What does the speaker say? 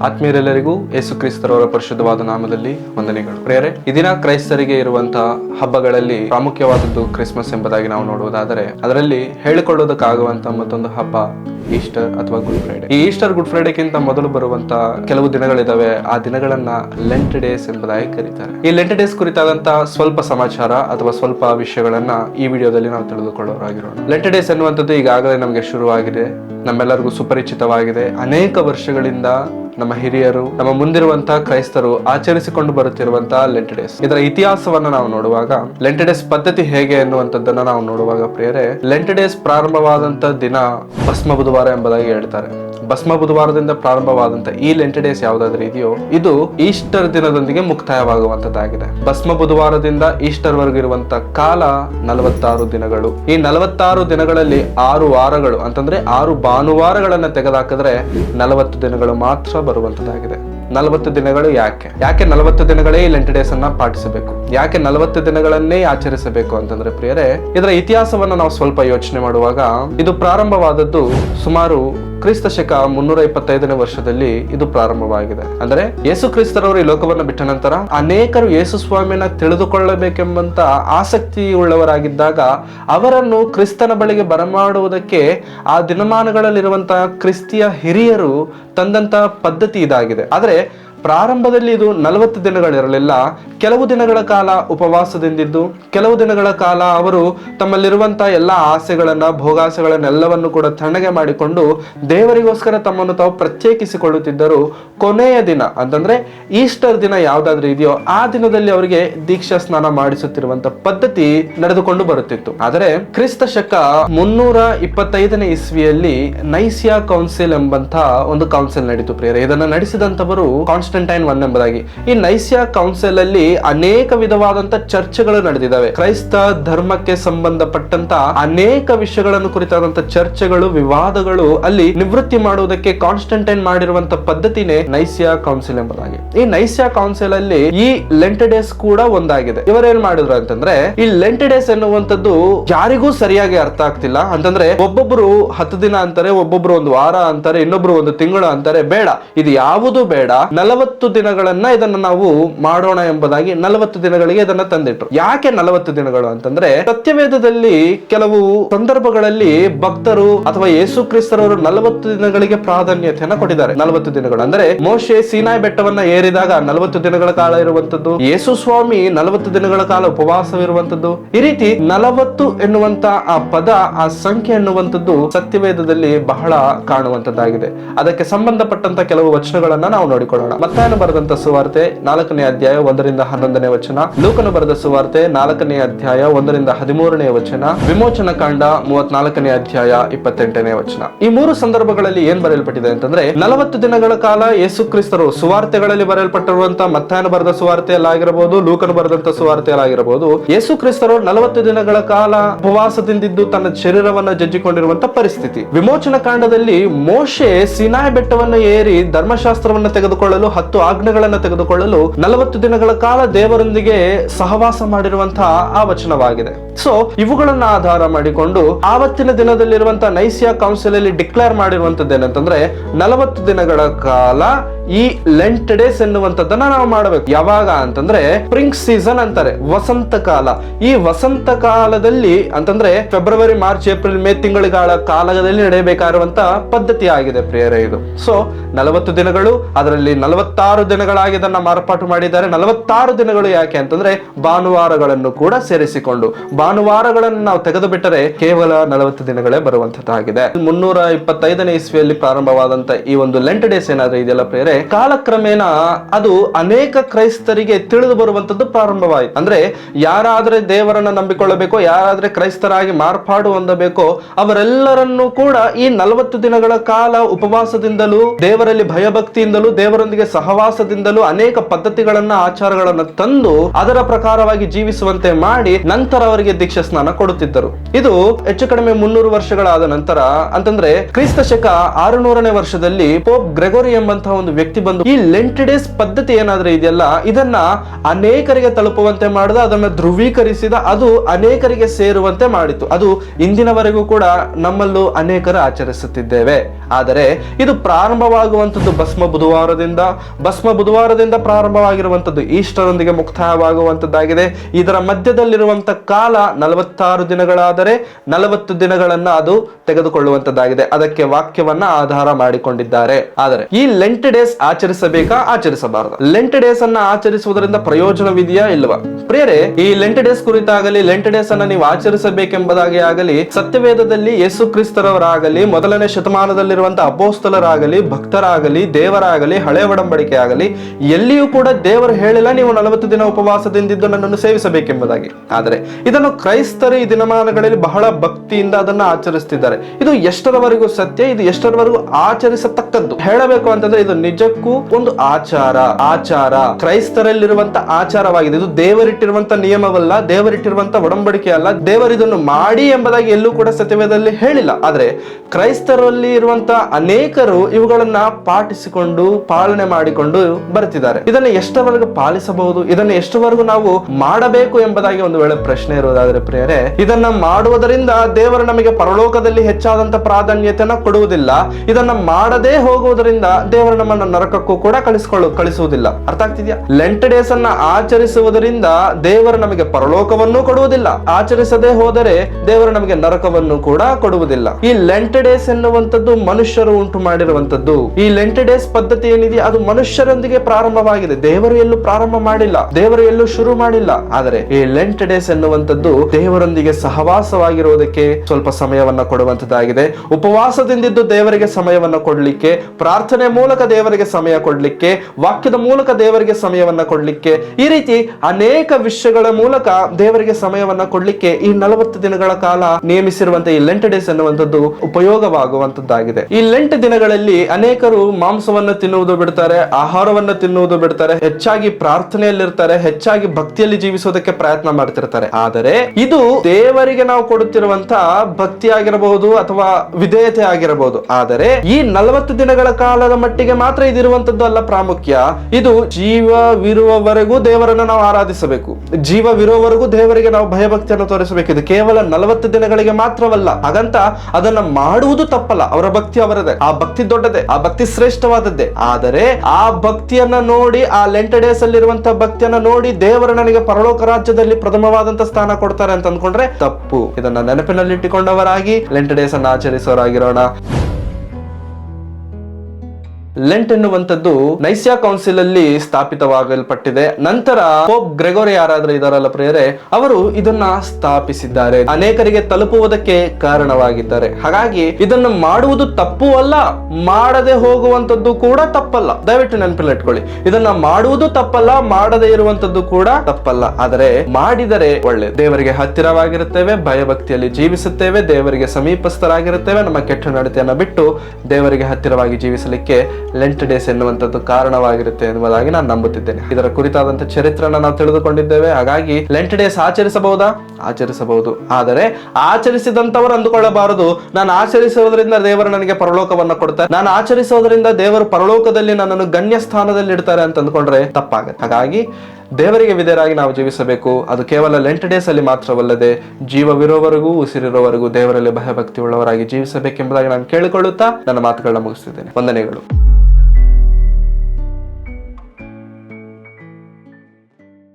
ಆತ್ಮೀಯರೆಲ್ಲರಿಗೂ ಯೇಸು ಕ್ರಿಸ್ತರವರ ಪರಿಶುದ್ಧವಾದ ನಾಮದಲ್ಲಿ ವಂದನೆಗಳು. ಪ್ರೇರೆ ಈ ದಿನ ಕ್ರೈಸ್ತರಿಗೆ ಇರುವಂತಹ ಹಬ್ಬಗಳಲ್ಲಿ ಪ್ರಾಮುಖ್ಯವಾದದ್ದು ಕ್ರಿಸ್ಮಸ್ ಎಂಬುದಾಗಿ ನಾವು ನೋಡುವುದಾದರೆ, ಅದರಲ್ಲಿ ಹೇಳಿಕೊಳ್ಳೋದಕ್ಕಾಗುವಂತಹ ಮತ್ತೊಂದು ಹಬ್ಬ ಈಸ್ಟರ್ ಅಥವಾ ಗುಡ್ ಫ್ರೈಡೆ ಈ ಈಸ್ಟರ್ ಗುಡ್ ಫ್ರೈಡೆಗಿಂತ ಮೊದಲು ಬರುವಂತ ಕೆಲವು ದಿನಗಳಿದಾವೆ. ಆ ದಿನಗಳನ್ನ ಲೆಂಟ್ ಡೇಸ್ ಎಂಬುದಾಗಿ ಕರೀತಾರೆ. ಈ ಲೆಂಟ್ ಡೇಸ್ ಕುರಿತಾದಂತ ಸ್ವಲ್ಪ ಸಮಾಚಾರ ಅಥವಾ ಸ್ವಲ್ಪ ವಿಷಯಗಳನ್ನ ಈ ವಿಡಿಯೋದಲ್ಲಿ ನಾವು ತಿಳಿದುಕೊಳ್ಳೋರಾಗಿರೋಣ. ಲೆಂಟ್ ಡೇಸ್ ಎನ್ನುವಂಥದ್ದು ಈಗಾಗಲೇ ನಮಗೆ ಶುರುವಾಗಿದೆ. ನಮ್ಮೆಲ್ಲರಿಗೂ ಸುಪರಿಚಿತವಾಗಿದೆ. ಅನೇಕ ವರ್ಷಗಳಿಂದ ನಮ್ಮ ಹಿರಿಯರು, ನಮ್ಮ ಮುಂದಿರುವಂತಹ ಕ್ರೈಸ್ತರು ಆಚರಿಸಿಕೊಂಡು ಬರುತ್ತಿರುವಂತಹ ಲೆಂಟಡೇಸ್ ಇದರ ಇತಿಹಾಸವನ್ನ ನಾವು ನೋಡುವಾಗ ಲೆಂಟಡೇಸ್ ಪದ್ಧತಿ ಹೇಗೆ ಎನ್ನುವಂಥದ್ದನ್ನ ನಾವು ನೋಡುವಾಗ ಪ್ರಿಯರೇ ಲೆಂಟಡೇಸ್ ಪ್ರಾರಂಭವಾದಂತ ದಿನ ಭಸ್ಮ ಎಂಬುದಾಗಿ ಹೇಳ್ತಾರೆ. ಭಸ್ಮ ಬುಧವಾರದಿಂದ ಪ್ರಾರಂಭವಾದಂತ ಈ ಲೆಂಟ್ ಡೇಸ್ ಯಾವುದಾದ್ರೂ ಇದೆಯೋ ಇದು ಈಸ್ಟರ್ ದಿನದೊಂದಿಗೆ ಮುಕ್ತಾಯವಾಗುವಂತದ್ದಾಗಿದೆ. ಭಸ್ಮ ಬುಧವಾರದಿಂದ ಈಸ್ಟರ್ ಇರುವಂತ ಕಾಲ ನಲವತ್ತಾರು ದಿನಗಳು. ಈ ನಲವತ್ತಾರು ದಿನಗಳಲ್ಲಿ ಆರು ವಾರಗಳು, ಅಂತಂದ್ರೆ ಆರು ಭಾನುವಾರಗಳನ್ನ ತೆಗೆದಾಕಿದ್ರೆ ನಲವತ್ತು ದಿನಗಳು ಮಾತ್ರ ಬರುವಂತದ್ದಾಗಿದೆ. ನಲವತ್ತು ದಿನಗಳು ಯಾಕೆ? ಯಾಕೆ ನಲವತ್ತು ದಿನಗಳೇ ಈ ಲೆಂಟ್ ಡೇಸ್ ಅನ್ನ ಪಾಟಿಸಬೇಕು? ಯಾಕೆ ನಲವತ್ತು ದಿನಗಳನ್ನೇ ಆಚರಿಸಬೇಕು ಅಂತಂದ್ರೆ ಪ್ರಿಯರೇ, ಇದರ ಇತಿಹಾಸವನ್ನ ನಾವು ಸ್ವಲ್ಪ ಯೋಚನೆ ಮಾಡುವಾಗ ಇದು ಪ್ರಾರಂಭವಾದದ್ದು ಸುಮಾರು ಕ್ರಿಸ್ತ ಶಕ ಮುನ್ನೂರ ಇಪ್ಪತ್ತೈದನೇ ವರ್ಷದಲ್ಲಿ ಇದು ಪ್ರಾರಂಭವಾಗಿದೆ. ಅಂದ್ರೆ ಯೇಸು ಕ್ರಿಸ್ತರವರು ಈ ಲೋಕವನ್ನು ಬಿಟ್ಟ ನಂತರ ಅನೇಕರು ಯೇಸು ಸ್ವಾಮಿಯನ್ನ ತಿಳಿದುಕೊಳ್ಳಬೇಕೆಂಬಂತ ಆಸಕ್ತಿ ಉಳ್ಳವರಾಗಿದ್ದಾಗ ಅವರನ್ನು ಕ್ರಿಸ್ತನ ಬಳಿಗೆ ಬರಮಾಡುವುದಕ್ಕೆ ಆ ದಿನಮಾನಗಳಲ್ಲಿರುವಂತಹ ಕ್ರಿಸ್ತಿಯ ಹಿರಿಯರು ತಂದಂತಹ ಪದ್ಧತಿ ಇದಾಗಿದೆ. ಆದ್ರೆ ಪ್ರಾರಂಭದಲ್ಲಿ ಇದು ನಲವತ್ತು ದಿನಗಳಿರಲಿಲ್ಲ. ಕೆಲವು ದಿನಗಳ ಕಾಲ ಉಪವಾಸದಿಂದಿದ್ದು, ಕೆಲವು ದಿನಗಳ ಕಾಲ ಅವರು ತಮ್ಮಲ್ಲಿರುವಂತಹ ಎಲ್ಲ ಆಸೆಗಳನ್ನ, ಭೋಗಾಸೆಗಳನ್ನೆಲ್ಲವನ್ನು ಕೂಡ ತಣ್ಣಗೆ ಮಾಡಿಕೊಂಡು ದೇವರಿಗೋಸ್ಕರ ತಮ್ಮನ್ನು ತಾವು ಪ್ರತ್ಯೇಕಿಸಿಕೊಳ್ಳುತ್ತಿದ್ದರು. ಕೊನೆಯ ದಿನ ಅಂತಂದ್ರೆ ಈಸ್ಟರ್ ದಿನ ಯಾವ್ದಾದ್ರೂ ಇದೆಯೋ ಆ ದಿನದಲ್ಲಿ ಅವರಿಗೆ ದೀಕ್ಷಾ ಸ್ನಾನ ಮಾಡಿಸುತ್ತಿರುವಂತ ಪದ್ಧತಿ ನಡೆದುಕೊಂಡು ಬರುತ್ತಿತ್ತು. ಆದರೆ ಕ್ರಿಸ್ತ ಶಕ ಮುನ್ನೂರ ಇಪ್ಪತ್ತೈದನೇ ಇಸ್ವಿಯಲ್ಲಿ ನೈಸಿಯಾ ಕೌನ್ಸಿಲ್ ಎಂಬಂತಹ ಒಂದು ಕೌನ್ಸಿಲ್ ನಡೀತು ಪ್ರಿಯರೇ. ಇದನ್ನ ನಡೆಸಿದಂತವರು ಕಾನ್ಸ್ಟಂಟೈನ್ ಒನ್ ಎಂಬುದಾಗಿ. ಈ ನೈಸಿಯಾ ಕೌನ್ಸಿಲ್ ಅಲ್ಲಿ ಅನೇಕ ವಿಧವಾದಂತ ಚರ್ಚೆಗಳು ನಡೆದಿದ್ದಾವೆ. ಕ್ರೈಸ್ತ ಧರ್ಮಕ್ಕೆ ಸಂಬಂಧಪಟ್ಟಂತ ಅನೇಕ ವಿಷಯಗಳನ್ನು ಕುರಿತಾದಂತ ಚರ್ಚೆಗಳು, ವಿವಾದಗಳು ಅಲ್ಲಿ ನಿವೃತ್ತಿ ಮಾಡುವುದಕ್ಕೆ ಕಾನ್ಸ್ಟಂಟೈನ್ ಮಾಡಿರುವಂತ ಪದ್ಧತಿನೇ ನೈಸಿಯಾ ಕೌನ್ಸಿಲ್ ಎಂಬುದಾಗಿ. ಈ ನೈಸಿಯಾ ಕೌನ್ಸಿಲ್ ಅಲ್ಲಿ ಈ ಲೆಂಟ್ ಡೇಸ್ ಕೂಡ ಒಂದಾಗಿದೆ. ಇವರೇನ್ ಮಾಡಿದ್ರು ಅಂತಂದ್ರೆ, ಈ ಲೆಂಟ್ ಡೇಸ್ ಎನ್ನುವಂಥದ್ದು ಯಾರಿಗೂ ಸರಿಯಾಗಿ ಅರ್ಥ ಆಗ್ತಿಲ್ಲ. ಅಂತಂದ್ರೆ, ಒಬ್ಬೊಬ್ರು ಹತ್ತು ದಿನ ಅಂತಾರೆ, ಒಬ್ಬೊಬ್ರು ಒಂದು ವಾರ ಅಂತಾರೆ, ಇನ್ನೊಬ್ರು ಒಂದು ತಿಂಗಳು ಅಂತಾರೆ, ಬೇಡ. ಇದು ಯಾವುದು ಬೇಡ. ನಲವತ್ತು ದಿನಗಳನ್ನ ಇದನ್ನ ನಾವು ಮಾಡೋಣ ಎಂಬುದಾಗಿ ನಲವತ್ತು ದಿನಗಳಿಗೆ ಇದನ್ನ ತಂದಿಟ್ರು. ಯಾಕೆ ನಲವತ್ತು ದಿನಗಳು ಅಂತಂದ್ರೆ ಸತ್ಯವೇದದಲ್ಲಿ ಕೆಲವು ಸಂದರ್ಭಗಳಲ್ಲಿ ಭಕ್ತರು ಅಥವಾ ಯೇಸು ಕ್ರಿಸ್ತರವರು ನಲವತ್ತು ದಿನಗಳಿಗೆ ಪ್ರಾಧಾನ್ಯತೆಯನ್ನ ಕೊಟ್ಟಿದ್ದಾರೆ. ನಲವತ್ತು ದಿನಗಳು ಅಂದ್ರೆ ಮೋಶೆ ಸೀನಾಯ್ ಬೆಟ್ಟವನ್ನ ಏರಿದಾಗ ನಲವತ್ತು ದಿನಗಳ ಕಾಲ ಇರುವಂತದ್ದು, ಯೇಸು ಸ್ವಾಮಿ ನಲವತ್ತು ದಿನಗಳ ಕಾಲ ಉಪವಾಸವಿರುವಂತದ್ದು, ಈ ರೀತಿ ನಲವತ್ತು ಎನ್ನುವಂತ ಆ ಪದ, ಆ ಸಂಖ್ಯೆ ಎನ್ನುವಂಥದ್ದು ಸತ್ಯವೇದದಲ್ಲಿ ಬಹಳ ಕಾಣುವಂತದ್ದಾಗಿದೆ. ಅದಕ್ಕೆ ಸಂಬಂಧಪಟ್ಟಂತ ಕೆಲವು ವಚನಗಳನ್ನ ನಾವು ನೋಡಿಕೊಳ್ಳೋಣ. ಮತ್ತಾಯನ ಬರೆದಂತ ಸುವಾರ್ತೆ ನಾಲ್ಕನೇ ಅಧ್ಯಾಯ ಒಂದರಿಂದ ಹನ್ನೊಂದನೇ ವಚನ. ಲೋಕನು ಬರೆದ ಸುವಾರ್ತೆ ನಾಲ್ಕನೇ ಅಧ್ಯಾಯ ಒಂದರಿಂದ ಹದಿಮೂರನೇ ವಚನ. ವಿಮೋಚನ ಕಾಂಡ ಮೂವತ್ನಾಲ್ಕನೇ ಅಧ್ಯಾಯ ಇಪ್ಪತ್ತೆಂಟನೇ ವಚನ. ಈ ಮೂರು ಸಂದರ್ಭಗಳಲ್ಲಿ ಏನ್ ಬರೆಯಲ್ಪಟ್ಟಿದೆ ಅಂತಂದ್ರೆ, ನಲವತ್ತು ದಿನಗಳ ಕಾಲ ಯೇಸು ಕ್ರಿಸ್ತರು ಸುವಾರ್ತೆಗಳಲ್ಲಿ ಬರೆಯಲ್ಪಟ್ಟಿರುವಂತಹ ಮತ್ತಾಯನ ಬರೆದ ಸುವಾರ್ತೆಯಲ್ಲಾಗಿರಬಹುದು ಲೂಕನು ಬರೆದಂತ ಸುವಾರ್ತೆಯಲ್ಲಾಗಿರಬಹುದು ಯೇಸು ಕ್ರಿಸ್ತರು ನಲವತ್ತು ದಿನಗಳ ಕಾಲ ಉಪವಾಸದಿಂದಿದ್ದು ತನ್ನ ಶರೀರವನ್ನ ಜಜ್ಜಿಕೊಂಡಿರುವಂತಹ ಪರಿಸ್ಥಿತಿ. ವಿಮೋಚನ ಕಾಂಡದಲ್ಲಿ ಮೋಶೆ ಸಿನಾಯ್ ಬೆಟ್ಟವನ್ನು ಏರಿ ಧರ್ಮಶಾಸ್ತ್ರವನ್ನ ತೆಗೆದುಕೊಳ್ಳಲು ಹತ್ತು ಆಜ್ಞೆಗಳನ್ನು ತೆಗೆದುಕೊಳ್ಳಲು ನಲವತ್ತು ದಿನಗಳ ಕಾಲ ದೇವರೊಂದಿಗೆ ಸಹವಾಸ ಮಾಡಿರುವಂತಹ ಆ ವಚನವಾಗಿದೆ. ಸೊ ಇವುಗಳನ್ನ ಆಧಾರ ಮಾಡಿಕೊಂಡು ಆವತ್ತಿನ ದಿನದಲ್ಲಿರುವಂತಹ ನೈಸಿಯಾ ಕೌನ್ಸಿಲ್ ಅಲ್ಲಿ ಡಿಕ್ಲೇರ್ ಮಾಡಿರುವಂತದ್ದು ಏನಂತಂದ್ರೆ ನಲವತ್ತು ದಿನಗಳ ಕಾಲ ಈ ಲೆಂಟ್ ಡೇಸ್ ಎನ್ನುವಂಥದ್ದನ್ನ ನಾವು ಮಾಡಬೇಕು. ಯಾವಾಗ ಅಂತಂದ್ರೆ ಸ್ಪ್ರಿಂಗ್ ಸೀಸನ್ ಅಂತಾರೆ, ವಸಂತ ಕಾಲ. ಈ ವಸಂತ ಕಾಲದಲ್ಲಿ ಅಂತಂದ್ರೆ ಫೆಬ್ರವರಿ ಮಾರ್ಚ್ ಏಪ್ರಿಲ್ ಮೇ ತಿಂಗಳ ಕಾಲದಲ್ಲಿ ನಡೆಯಬೇಕಾಗಿರುವಂತ ಪದ್ಧತಿ ಆಗಿದೆ ಪ್ರಿಯರೇ ಇದು. ಸೊ ನಲವತ್ತು ದಿನಗಳು, ಅದರಲ್ಲಿ ನಲವತ್ತಾರು ದಿನಗಳಾಗಿ ಇದನ್ನ ಮಾರ್ಪಾಟು ಮಾಡಿದ್ದಾರೆ. ನಲವತ್ತಾರು ದಿನಗಳು ಯಾಕೆ ಅಂತಂದ್ರೆ ಭಾನುವಾರಗಳನ್ನು ಕೂಡ ಸೇರಿಸಿಕೊಂಡು. ಭಾನುವಾರಗಳನ್ನು ನಾವು ತೆಗೆದು ಬಿಟ್ಟರೆ ಕೇವಲ ನಲವತ್ತು ದಿನಗಳೇ ಬರುವಂತದ್ದಾಗಿದೆ ಮುನ್ನೂರ ಇಪ್ಪತ್ತೈದನೇ ಇಸ್ವಿಯಲ್ಲಿ ಪ್ರಾರಂಭವಾದಂತ ಈ ಒಂದು ಲೆಂಟ್ ಡೇಸ್ ಏನಾದ್ರೂ ಇದೆಯಲ್ಲ ಪ್ರೇರೆ ಕಾಲಕ್ರಮೇಣ ಅದು ಅನೇಕ ಕ್ರೈಸ್ತರಿಗೆ ತಿಳಿದು ಬರುವಂತದ್ದು ಪ್ರಾರಂಭವಾಯಿತು. ಅಂದ್ರೆ ಯಾರಾದ್ರೆ ದೇವರನ್ನ ನಂಬಿಕೊಳ್ಳಬೇಕೋ, ಯಾರಾದ್ರೆ ಕ್ರೈಸ್ತರಾಗಿ ಮಾರ್ಪಾಡು ಹೊಂದಬೇಕೋ, ಅವರೆಲ್ಲರನ್ನೂ ಕೂಡ ಈ ನಲವತ್ತು ದಿನಗಳ ಕಾಲ ಉಪವಾಸದಿಂದಲೂ, ದೇವರಲ್ಲಿ ಭಯಭಕ್ತಿಯಿಂದಲೂ, ದೇವರೊಂದಿಗೆ ಸಹವಾಸದಿಂದಲೂ ಅನೇಕ ಪದ್ಧತಿಗಳನ್ನ, ಆಚಾರಗಳನ್ನ ತಂದು ಅದರ ಪ್ರಕಾರವಾಗಿ ಜೀವಿಸುವಂತೆ ಮಾಡಿ ನಂತರ ಅವರಿಗೆ ದೀಕ್ಷಾ ಸ್ನಾನ ಕೊಡುತ್ತಿದ್ದರು. ಇದು ಹೆಚ್ಚು ಕಡಿಮೆ ಮುನ್ನೂರು ವರ್ಷಗಳಾದ ನಂತರ, ಅಂತಂದ್ರೆ ಕ್ರಿಸ್ತ ಶಕ ಆರುನೂರನೇ ವರ್ಷದಲ್ಲಿ ಪೋಪ್ ಗ್ರೆಗೋರಿ ಎಂಬಂತಹ ಒಂದು ವ್ಯಕ್ತಿ ಬಂದು ಈ ಲೆಂಟ್ ಡೇಸ್ ಪದ್ಧತಿ ಏನಾದ್ರೆ ಇದೆಯಲ್ಲ, ಇದನ್ನ ಅನೇಕರಿಗೆ ತಲುಪುವಂತೆ ಮಾಡಿದ, ಅದನ್ನ ಧ್ರುವೀಕರಿಸಿದ ಅದು ಅನೇಕರಿಗೆ ಸೇರುವಂತೆ ಮಾಡಿತು. ಅದು ಇಂದಿನವರೆಗೂ ಕೂಡ ನಮ್ಮಲ್ಲೂ ಅನೇಕರು ಆಚರಿಸುತ್ತಿದ್ದೇವೆ. ಆದರೆ ಇದು ಪ್ರಾರಂಭವಾಗುವಂಥದ್ದು ಭಸ್ಮ ಬುಧವಾರದಿಂದ ಭಸ್ಮ ಬುಧವಾರದಿಂದ ಪ್ರಾರಂಭವಾಗಿರುವಂಥದ್ದು ಈಸ್ಟರೊಂದಿಗೆ ಮುಕ್ತಾಯವಾಗುವಂಥದ್ದಾಗಿದೆ. ಇದರ ಮಧ್ಯದಲ್ಲಿರುವಂತ ಕಾಲ ನಲವತ್ತಾರು ದಿನಗಳಾದರೆ ನಲವತ್ತು ದಿನಗಳನ್ನ ಅದು ತೆಗೆದುಕೊಳ್ಳುವಂತದ್ದಾಗಿದೆ ಅದಕ್ಕೆ ವಾಕ್ಯವನ್ನ ಆಧಾರ ಮಾಡಿಕೊಂಡಿದ್ದಾರೆ. ಆದರೆ ಈ ಲೆಂಟ್ ಆಚರಿಸಬೇಕಾ? ಆಚರಿಸಬಾರದು. ಲೆಂಟ್ ಡೇಸ್ ಅನ್ನ ಆಚರಿಸುವುದರಿಂದ ಪ್ರಯೋಜನವಿದೆಯಾ ಇಲ್ಲವಾ? ಪ್ರಿಯರೇ, ಈ ಲೆಂಟ್ ಡೇಸ್ ಕುರಿತಾಗಲಿ ಲೆಂಟ್ ಡೇಸ್ ಅನ್ನ ನೀವು ಆಚರಿಸಬೇಕೆಂಬುದಾಗಿ ಆಗಲಿ, ಸತ್ಯವೇದದಲ್ಲಿ ಯೇಸು ಕ್ರಿಸ್ತರವರಾಗಲಿ, ಮೊದಲನೇ ಶತಮಾನದಲ್ಲಿರುವಂತಹ ಅಪೋಸ್ತಲರಾಗಲಿ, ಭಕ್ತರಾಗಲಿ, ದೇವರಾಗಲಿ, ಹಳೆ ಒಡಂಬಡಿಕೆ ಆಗಲಿ, ಎಲ್ಲಿಯೂ ಕೂಡ ದೇವರು ಹೇಳಿಲ್ಲ, ನೀವು ನಲವತ್ತು ದಿನ ಉಪವಾಸದಿಂದಿದ್ದು ನನ್ನನ್ನು ಸೇವಿಸಬೇಕೆಂಬುದಾಗಿ. ಆದರೆ ಇದನ್ನು ಕ್ರೈಸ್ತರು ಈ ದಿನಮಾನಗಳಲ್ಲಿ ಬಹಳ ಭಕ್ತಿಯಿಂದ ಅದನ್ನು ಆಚರಿಸುತ್ತಿದ್ದಾರೆ ಇದು ಎಷ್ಟರವರೆಗೂ ಸತ್ಯ, ಇದು ಎಷ್ಟರವರೆಗೂ ಆಚರಿಸತಕ್ಕದ್ದು? ಹೇಳಬೇಕು ಅಂತಂದ್ರೆ ಇದು ನಿಜಕ್ಕೂ ಒಂದು ಆಚಾರ. ಆಚಾರ. ಕ್ರೈಸ್ತರಲ್ಲಿರುವಂತ ಆಚಾರವಾಗಿದೆ. ಇದು ದೇವರಿಟ್ಟಿರುವಂತ ನಿಯಮವಲ್ಲ, ದೇವರಿಟ್ಟಿರುವಂತ ಒಡಂಬಡಿಕೆ ಅಲ್ಲ. ದೇವರು ಇದನ್ನು ಮಾಡಿ ಎಂಬುದಾಗಿ ಎಲ್ಲೂ ಕೂಡ ಸತ್ಯವೇದದಲ್ಲಿ ಹೇಳಿಲ್ಲ. ಆದ್ರೆ ಕ್ರೈಸ್ತರಲ್ಲಿ ಇರುವಂತ ಅನೇಕರು ಇವುಗಳನ್ನ ಪಾಠಿಸಿಕೊಂಡು ಪಾಲನೆ ಮಾಡಿಕೊಂಡು ಬರ್ತಿದ್ದಾರೆ ಇದನ್ನ ಎಷ್ಟವರೆಗೆ ಪಾಲಿಸಬಹುದು? ಇದನ್ನ ಎಷ್ಟವರೆಗೂ ನಾವು ಮಾಡಬೇಕು ಎಂಬುದಾಗಿ ಒಂದು ವೇಳೆ ಪ್ರಶ್ನೆ ಇರುವುದಾದ್ರೆ ಪ್ರಿಯರೇ, ಇದನ್ನ ಮಾಡುವುದರಿಂದ ದೇವರು ನಮಗೆ ಪರಲೋಕದಲ್ಲಿ ಹೆಚ್ಚಾದಂತ ಪ್ರಾಧಾನ್ಯತೆಯನ್ನ ಕೊಡುವುದಿಲ್ಲ. ಇದನ್ನ ಮಾಡದೇ ಹೋಗುವುದರಿಂದ ದೇವರು ನಮ್ಮನ್ನ ನರಕಕ್ಕೂ ಕೂಡ ಕಳಿಸ್ಕೊಳ್ಳು, ಕಳಿಸುವುದಿಲ್ಲ. ಅರ್ಥ ಆಗ್ತಿದ್ಯಾ? ಲೆಂಟ್ ಡೇಸ್ ಅನ್ನ ಆಚರಿಸುವುದರಿಂದ ದೇವರು ನಮಗೆ ಪರಲೋಕವನ್ನು ಕೊಡುವುದಿಲ್ಲ. ಆಚರಿಸದೆ ಹೋದರೆ ದೇವರು ನಮಗೆ ನರಕವನ್ನು ಕೂಡ ಕೊಡುವುದಿಲ್ಲ. ಈ ಲೆಂಟ್ ಡೇಸ್ ಎನ್ನುವಂಥದ್ದು ಮನುಷ್ಯರು ಉಂಟು ಮಾಡಿರುವಂತದ್ದು ಈ ಲೆಂಟ್ ಡೇಸ್ ಪದ್ಧತಿ ಏನಿದೆ ಅದು ಮನುಷ್ಯರೊಂದಿಗೆ ಪ್ರಾರಂಭವಾಗಿದೆ. ದೇವರು ಎಲ್ಲೂ ಪ್ರಾರಂಭ ಮಾಡಿಲ್ಲ. ದೇವರು ಎಲ್ಲೂ ಶುರು ಮಾಡಿಲ್ಲ. ಆದರೆ ಈ ಲೆಂಟ್ ಡೇಸ್ ಎನ್ನುವಂಥದ್ದು ದೇವರೊಂದಿಗೆ ಸಹವಾಸವಾಗಿರುವುದಕ್ಕೆ ಸ್ವಲ್ಪ ಸಮಯವನ್ನ ಕೊಡುವಂತದ್ದಾಗಿದೆ ಉಪವಾಸದಿಂದಿದ್ದು ದೇವರಿಗೆ ಸಮಯವನ್ನ ಕೊಡಲಿಕ್ಕೆ ಪ್ರಾರ್ಥನೆ ಮೂಲಕ ದೇವರಿಗೆ ಸಮಯ ಕೊಡ್ಲಿಕ್ಕೆ, ವಾಕ್ಯದ ಮೂಲಕ ದೇವರಿಗೆ ಸಮಯವನ್ನ ಕೊಡ್ಲಿಕ್ಕೆ, ಈ ರೀತಿ ಅನೇಕ ವಿಷಯಗಳ ಮೂಲಕ ದೇವರಿಗೆ ಸಮಯವನ್ನ ಕೊಡ್ಲಿಕ್ಕೆ ಈ ನಲವತ್ತು ದಿನಗಳ ಕಾಲ ನೇಮಿಸಿರುವಂತಹ ಈ ಲೆಂಟ್ ಡೇಸ್ ಅನ್ನುವಂಥದ್ದು ಉಪಯೋಗವಾಗುವಂತದ್ದಾಗಿದೆ ಈ ಲೆಂಟ್ ದಿನಗಳಲ್ಲಿ ಅನೇಕರು ಮಾಂಸವನ್ನು ತಿನ್ನುವುದು ಬಿಡ್ತಾರೆ, ಆಹಾರವನ್ನು ತಿನ್ನುವುದು ಬಿಡ್ತಾರೆ, ಹೆಚ್ಚಾಗಿ ಪ್ರಾರ್ಥನೆಯಲ್ಲಿರ್ತಾರೆ, ಹೆಚ್ಚಾಗಿ ಭಕ್ತಿಯಲ್ಲಿ ಜೀವಿಸೋದಕ್ಕೆ ಪ್ರಯತ್ನ ಮಾಡ್ತಿರ್ತಾರೆ. ಆದರೆ ಇದು ದೇವರಿಗೆ ನಾವು ಕೊಡುತ್ತಿರುವಂತಹ ಭಕ್ತಿ ಆಗಿರಬಹುದು ಅಥವಾ ವಿಧೇಯತೆ ಆಗಿರಬಹುದು. ಆದರೆ ಈ ನಲವತ್ತು ದಿನಗಳ ಕಾಲದ ಮಟ್ಟಿಗೆ ಮಾತ್ರ ಇದಿರುವಂತದ್ದು ಅಲ್ಲ ಪ್ರಾಮುಖ್ಯ. ಇದು ಜೀವವಿರುವವರೆಗೂ ದೇವರನ್ನು ನಾವು ಆರಾಧಿಸಬೇಕು. ಜೀವವಿರುವವರೆಗೂ ದೇವರಿಗೆ ನಾವು ಭಯಭಕ್ತಿಯನ್ನು ತೋರಿಸಬೇಕು. ಇದು ಕೇವಲ ನಲವತ್ತು ದಿನಗಳಿಗೆ ಮಾತ್ರವಲ್ಲ. ಹಾಗಂತ ಅದನ್ನ ಮಾಡುವುದು ತಪ್ಪಲ್ಲ. ಅವರ ಭಕ್ತಿ ಅವರದೇ. ಆ ಭಕ್ತಿ ದೊಡ್ಡದೇ. ಆ ಭಕ್ತಿ ಶ್ರೇಷ್ಠವಾದದ್ದೇ. ಆದರೆ ಆ ಭಕ್ತಿಯನ್ನ ನೋಡಿ, ಆ ಲೆಂಟ ಡೇಸ್ ಅಲ್ಲಿರುವಂತಹ ಭಕ್ತಿಯನ್ನ ನೋಡಿ ದೇವರ ನನಗೆ ಪರಲೋಕ ರಾಜ್ಯದಲ್ಲಿ ಪ್ರಥಮವಾದಂತಹ ಸ್ಥಾನ ಕೊಡ್ತಾರೆ ಅಂತ ಅಂದ್ಕೊಂಡ್ರೆ ತಪ್ಪು. ಇದನ್ನ ನೆನಪಿನಲ್ಲಿಟ್ಟುಕೊಂಡವರಾಗಿ ಲೆಂಟ ಡೇಸ್ ಅನ್ನು ಆಚರಿಸೋರಾಗಿರೋಣ ಲೆಂಟ್ ಎನ್ನುವಂಥದ್ದು ನೈಸ್ಯಾ ಕೌನ್ಸಿಲ್ ಅಲ್ಲಿ ಸ್ಥಾಪಿತವಾಗಲ್ಪಟ್ಟಿದೆ. ನಂತರ ಪೋಪ್ ಗ್ರೆಗೋರಿ ಯಾರಾದ್ರೂ ಇದಾರಲ್ಲ ಪ್ರೇರೆ ಅವರು ಇದನ್ನ ಸ್ಥಾಪಿಸಿದ್ದಾರೆ. ಅನೇಕರಿಗೆ ತಲುಪುವುದಕ್ಕೆ ಕಾರಣವಾಗಿದ್ದಾರೆ. ಹಾಗಾಗಿ ಇದನ್ನು ಮಾಡುವುದು ತಪ್ಪು ಅಲ್ಲ, ಮಾಡದೆ ಹೋಗುವಂತದ್ದು ಕೂಡ ತಪ್ಪಲ್ಲ. ದಯವಿಟ್ಟು ನೆನಪಿನಲ್ಲಿಟ್ಕೊಳ್ಳಿ ಇದನ್ನ ಮಾಡುವುದು ತಪ್ಪಲ್ಲ, ಮಾಡದೆ ಇರುವಂತದ್ದು ಕೂಡ ತಪ್ಪಲ್ಲ. ಆದರೆ ಮಾಡಿದರೆ ಒಳ್ಳೆ ದೇವರಿಗೆ ಹತ್ತಿರವಾಗಿರುತ್ತೇವೆ, ಭಯಭಕ್ತಿಯಲ್ಲಿ ಜೀವಿಸುತ್ತೇವೆ, ದೇವರಿಗೆ ಸಮೀಪಸ್ಥರಾಗಿರುತ್ತೇವೆ, ನಮ್ಮ ಕೆಟ್ಟ ನಡತೆಯನ್ನು ಬಿಟ್ಟು ದೇವರಿಗೆ ಹತ್ತಿರವಾಗಿ ಜೀವಿಸಲಿಕ್ಕೆ ಲೆಂಟ್ ಡೇಸ್ ಎನ್ನುವಂಥದ್ದು ಕಾರಣವಾಗಿರುತ್ತೆ ಎನ್ನುವುದಾಗಿ ನಾನು ನಂಬುತ್ತಿದ್ದೇನೆ. ಇದರ ಕುರಿತಾದಂಥ ಚರಿತ್ರನ ನಾವು ತಿಳಿದುಕೊಂಡಿದ್ದೇವೆ. ಹಾಗಾಗಿ ಲೆಂಟ್ ಡೇಸ್ ಆಚರಿಸಬಹುದಾ? ಆಚರಿಸಬಹುದು. ಆದರೆ ಆಚರಿಸಿದಂಥವರು ಅಂದುಕೊಳ್ಳಬಾರದು. ನಾನು ಆಚರಿಸುವುದರಿಂದ ದೇವರು ನನಗೆ ಪರಲೋಕವನ್ನು ಕೊಡ್ತಾರೆ. ನಾನು ಆಚರಿಸುವುದರಿಂದ ದೇವರು ಪರಲೋಕದಲ್ಲಿ ನನ್ನನ್ನು ಗಣ್ಯ ಸ್ಥಾನದಲ್ಲಿ ಇಡ್ತಾರೆ ಅಂತ ಅಂದ್ಕೊಂಡ್ರೆ ತಪ್ಪಾಗುತ್ತೆ. ಹಾಗಾಗಿ ದೇವರಿಗೆ ವಿಧೇಯರಾಗಿ ನಾವು ಜೀವಿಸಬೇಕು. ಅದು ಕೇವಲ ಲೆಂಟ್ ಡೇಸ್ ಅಲ್ಲಿ ಮಾತ್ರವಲ್ಲದೆ ಜೀವವಿರೋವರೆಗೂ, ಉಸಿರಿರೋವರೆಗೂ ದೇವರಲ್ಲಿ ಭಯಭಕ್ತಿ ಉಳ್ಳವರಾಗಿ ಜೀವಿಸಬೇಕೆಂಬುದಾಗಿ ನಾನು ಕೇಳಿಕೊಳ್ಳುತ್ತಾ ನನ್ನ ಮಾತುಗಳನ್ನ ಮುಗಿಸ್ತಿದ್ದೇನೆ ವಂದನೆಗಳು.